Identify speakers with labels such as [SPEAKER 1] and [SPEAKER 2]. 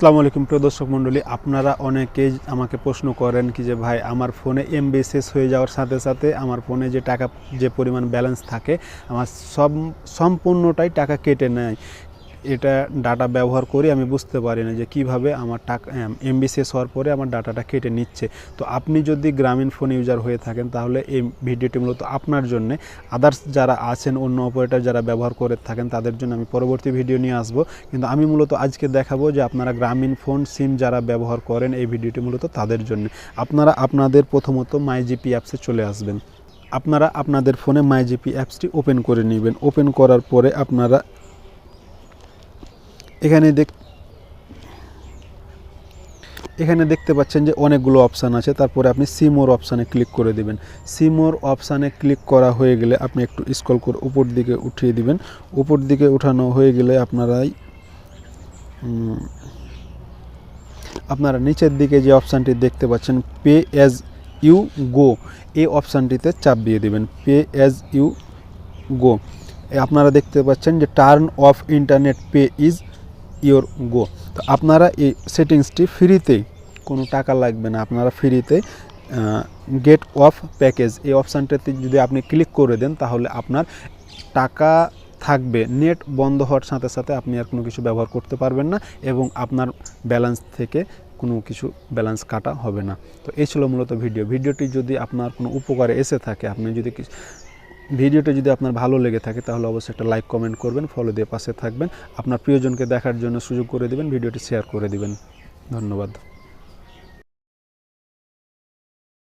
[SPEAKER 1] আসসালামু আলাইকুম প্রিয় দর্শক মণ্ডলী, আপনারা অনেকেই আমাকে প্রশ্ন করেন কি যে, ভাই, আমার ফোনে এমবি শেষ হয়ে যাওয়ার সাথে সাথে আমার ফোনে যে টাকা, যে পরিমাণ ব্যালেন্স থাকে, আমার সব, সম্পূর্ণটাই টাকা কেটে নেয়। এটা ডাটা ব্যবহার করি, আমি বুঝতে পারি না যে কীভাবে আমার টাকা এমবি শেষ হওয়ার পরে আমার ডাটাটা কেটে নিচ্ছে। তো আপনি যদি গ্রামীণ ফোন ইউজার হয়ে থাকেন, তাহলে এই ভিডিওটি মূলত আপনার জন্য। আদার্স যারা আছেন, অন্য অপারেটার যারা ব্যবহার করে থাকেন, তাদের জন্য আমি পরবর্তী ভিডিও নিয়ে আসব। কিন্তু আমি মূলত আজকে দেখাবো যে আপনারা গ্রামীণ ফোন সিম যারা ব্যবহার করেন, এই ভিডিওটি মূলত তাদের জন্য। আপনারা আপনাদের প্রথমত মাই জিপি অ্যাপসে চলে আসবেন। আপনারা আপনাদের ফোনে মাই জিপি অ্যাপসটি ওপেন করে নেবেন। ওপেন করার পরে আপনারা এখানে দেখ, এখানে দেখতে পাচ্ছেন যে অনেকগুলো অপশান আছে। তারপরে আপনি সিমোর অপশানে ক্লিক করে দিবেন। সিমোর অপশানে ক্লিক করা হয়ে গেলে আপনি একটু স্কল করে উপর দিকে উঠিয়ে দিবেন। উপর দিকে উঠানো হয়ে গেলে আপনারাই আপনারা নিচের দিকে যে অপশানটি দেখতে পাচ্ছেন, পে অ্যাজ ইউ গো, এই অপশানটিতে চাপ দিয়ে দিবেন। Pay as you go. আপনারা দেখতে পাচ্ছেন যে turn off internet pay is your go তো আপনারা এই সেটিংসটি ফ্রিতেই কোনো টাকা লাগবে না, আপনারা ফ্রিতে গেট অফ প্যাকেজ এই অপশানটাতে যদি আপনি ক্লিক করে দেন, তাহলে আপনার টাকা থাকবে। নেট বন্ধ হওয়ার সাথে সাথে আপনি আর কোনো কিছু ব্যবহার করতে পারবেন না এবং আপনার ব্যালেন্স থেকে কোনো কিছু ব্যালেন্স কাটা হবে না। তো এই ছিল মূলত ভিডিও ভিডিওটি যদি আপনার কোনো উপকারে এসে থাকে, আপনি যদি ভিডিওটা যদি আপনার ভালো লেগে থাকে, তাহলে অবশ্যই একটা লাইক কমেন্ট করবেন ফলো দিয়ে পাশে থাকবেন। আপনার প্রিয়জনকে দেখার জন্য সুযোগ করে দেবেন, ভিডিওটি শেয়ার করে দেবেন। ধন্যবাদ।